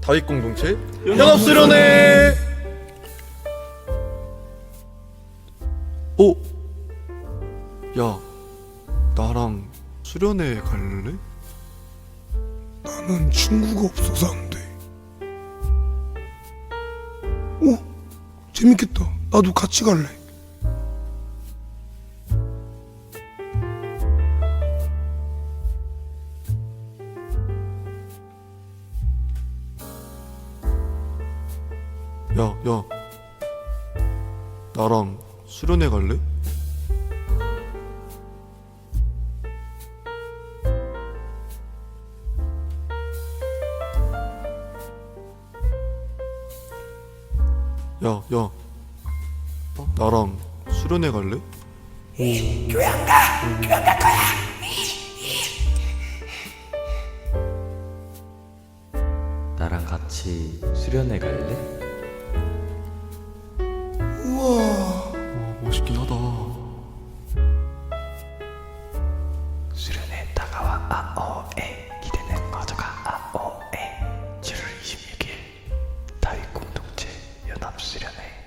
다윗 공동체 연합 수련회. 어? 야, 나랑 수련회 갈래? 나는 친구가 없어서 안 돼. 오, 재밌겠다. 나도 같이 갈래. 야, 야, 나랑 수련회 갈래? 야, 야, 나랑 수련회 갈래? 나랑 같이 수련회 갈래? 어, 멋있긴 하다. 수련회 다가와 아오에 기대는 가져가 아오에 7월 26일 다윗 공동체 연합 수련회